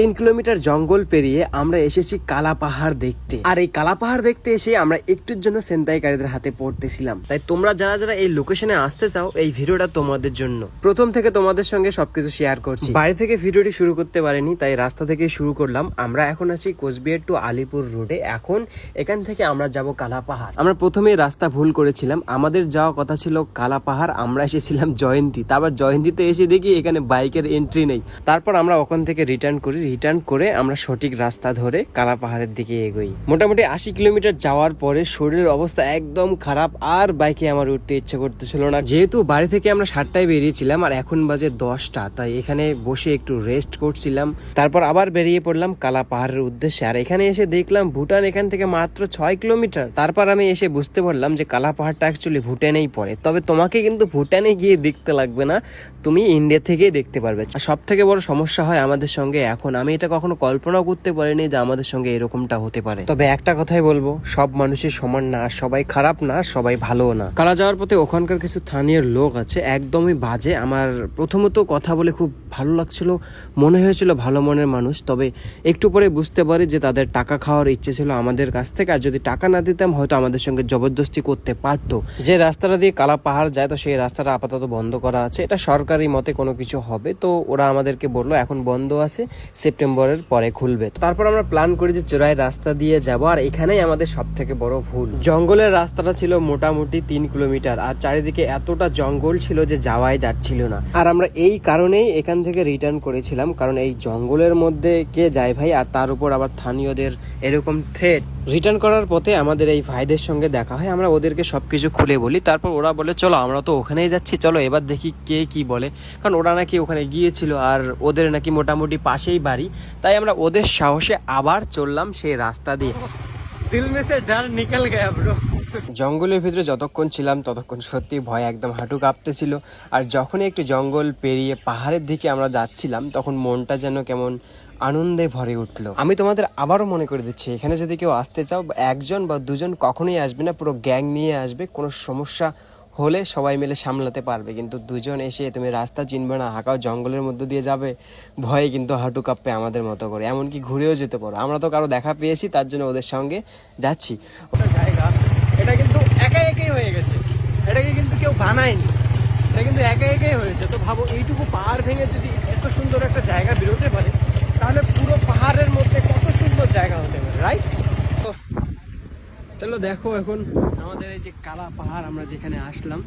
তিন কিলোমিটার জঙ্গল পেরিয়ে আমরা এসেছি কালা পাহাড় দেখতে। আর এই কালা পাহাড় দেখতে এসে আমরা একটুর জন্য সেন্তাইকারীদের হাতে পড়তেছিলাম। তাই তোমরা যারা যারা এই লোকেশনে আসতে চাও, এই ভিডিওটা তোমাদের জন্য। প্রথম থেকে তোমাদের সঙ্গে সবকিছু শেয়ার করছি। বাড়ি থেকে ভিডিওটি শুরু করতে পারিনি, তাই রাস্তা থেকে শুরু করলাম। আমরা এখন আছি কোচবিহার টু আলিপুর রোডে এখন এখান থেকে আমরা যাব কালা পাহাড়। আমরা প্রথমেই রাস্তা ভুল করেছিলাম। আমাদের যাওয়া কথা ছিল কালা পাহাড়। আমরা এসেছিলাম জয়ন্তী। তারপর জয়ন্তীতে এসে দেখি এখানে বাইকের এন্ট্রি নেই। তারপর আমরা ওখান থেকে রিটার্ন করি রিটার্ন করে আমরা সঠিক রাস্তা ধরে কালা পাহাড়ের দিকে এগোই। মোটামুটি আশি কিলোমিটার যাওয়ার পরে শরীরের অবস্থা একদম খারাপ আর বাইকে আমার উঠতে ইচ্ছে করতেছিল না। যেহেতু বাড়ি থেকে আমরা সাতটায় বেরিয়েছিলাম আর এখন বাজে দশটা, তাই এখানে বসে একটু রেস্ট করছিলাম। তারপর আবার বেরিয়ে পড়লাম কালা পাহাড়ের উদ্দেশ্যে। আর এখানে এসে দেখলাম ভুটান এখান থেকে মাত্র ছয় কিলোমিটার। তারপর আমি এসে বুঝতে পারলাম যে কালা পাহাড়টা অ্যাকচুয়ালি ভুটানেই পড়ে। তবে তোমাকে কিন্তু ভুটানে গিয়ে দেখতে লাগবে না, তুমি ইন্ডিয়া থেকেই দেখতে পারবে। আর সব থেকে বড় সমস্যা হয় আমাদের সঙ্গে এখন আমি এটা কখনো কল্পনাও করতে পারিনি যে আমাদের সঙ্গে এরকমটা হতে পারে। তবে একটা কথাই বলব, সব মানুষের সমান না সবাই খারাপ না সবাই ভালো না। কালা যাওয়ার পথে ওখানকার কিছু স্থানীয় লোক আছে, একদমই বাজে। আমার প্রথমত কথা বলে খুব ভালো লাগছিল, মনে হয়েছিল ভালো মনের মানুষ। তবে একটু পরে বুঝতে পারি যে তাদের টাকা খাওয়ার ইচ্ছে ছিল আমাদের কাছ থেকে, আর যদি টাকা না দিতাম হয়তো আমাদের সঙ্গে জবরদস্তি করতে পারতো। যে রাস্তাটা দিয়ে কালা পাহাড় যায়, তো সেই রাস্তাটা আপাতত বন্ধ করা আছে। এটা সরকারি মতে কোনো কিছু হবে, তো ওরা আমাদেরকে বলল, এখন বন্ধ আছে। সেপ্টেম্বরের পরে খুলবে। তারপর আমরা প্ল্যান করি যে চোরাই রাস্তা দিয়ে যাব, আর এখানেই আমাদের সব থেকে বড় ভুল। জঙ্গলের রাস্তাটা ছিল মোটামুটি তিন কিলোমিটার, আর চারিদিকে এতটা জঙ্গল ছিল যে যাওয়াই যাচ্ছিল না। আর আমরা এই কারণেই এখান থেকে রিটার্ন করেছিলাম, কারণ এই জঙ্গলের মধ্যে কে যায় ভাই? আর তার উপর আবার স্থানীয়দের এরকম থ্রেট রিটার্ন করার পথে আমাদের এই ভাইদের সঙ্গে দেখা হয়। আমরা ওদেরকে সব কিছু খুলে বলি, তারপর ওরা বলে, চলো, আমরা তো ওখানেই যাচ্ছি, চলো, এবার দেখি কে কি বলে। কারণ ওরা নাকি ওখানে গিয়েছিল আর ওদের নাকি মোটামুটি পাশেই বাড়ি। তাই আমরা ওদের সাহসে আবার চললাম সেই রাস্তা দিয়ে। দিল মে সে ডাল নিকল গয়া ব্রো। জঙ্গলের ভিতরে যতক্ষণ ছিলাম, ততক্ষণ সত্যি ভয় একদম হাঁটু কাঁপতেছিল। আর যখনই একটু জঙ্গল পেরিয়ে পাহাড়ের দিকে আমরা যাচ্ছিলাম, তখন মনটা যেন কেমন আনন্দে ভরে উঠল। আমি তোমাদের আবারও মনে করে দিচ্ছি, এখানে যদি কেউ আসতে চাও, একজন বা দুজন কখনোই আসবে না, পুরো গ্যাং নিয়ে আসবে। কোনো সমস্যা হলে সবাই মিলে সামলাতে পারবে। কিন্তু দুজন এসে তুমি রাস্তা চিনবে না, হাঁকাও জঙ্গলের মধ্যে দিয়ে যাবে, ভয়ে কিন্তু হাঁটু কাঁপবে আমাদের মতো করে। এমনকি ঘুরেও যেতে পারো। আমরা তো কারও দেখা পেয়েছি, তার জন্য ওদের সঙ্গে যাচ্ছি। ওটা জায়গা এটা কিন্তু একা একাই হয়ে গেছে। এটাকে কিন্তু কেউ বানায়নি। এটা কিন্তু একা একাই হয়েছে। তো ভাবো, এইটুকু পাহাড় ভেঙে যদি এত সুন্দর একটা জায়গা বেরোতে পারে, তাহলে পুরো পাহাড়ের মধ্যে কত সুন্দর জায়গা হতে পারে রাইট চলো দেখো এখন আমাদের এই যে কালা পাহাড়, আমরা যেখানে আসলাম।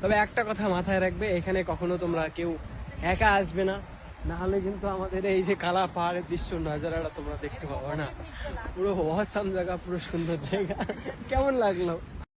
তবে একটা কথা মাথায় রাখবে, এখানে কখনো তোমরা কেউ একা আসবে না। না হলে কিন্তু আমাদের এই যে কালা পাহাড়ের দৃশ্য নাজারাটা তোমরা দেখতে পাবো না। পুরো অসাম জায়গা, পুরো সুন্দর জায়গা। কেমন লাগল?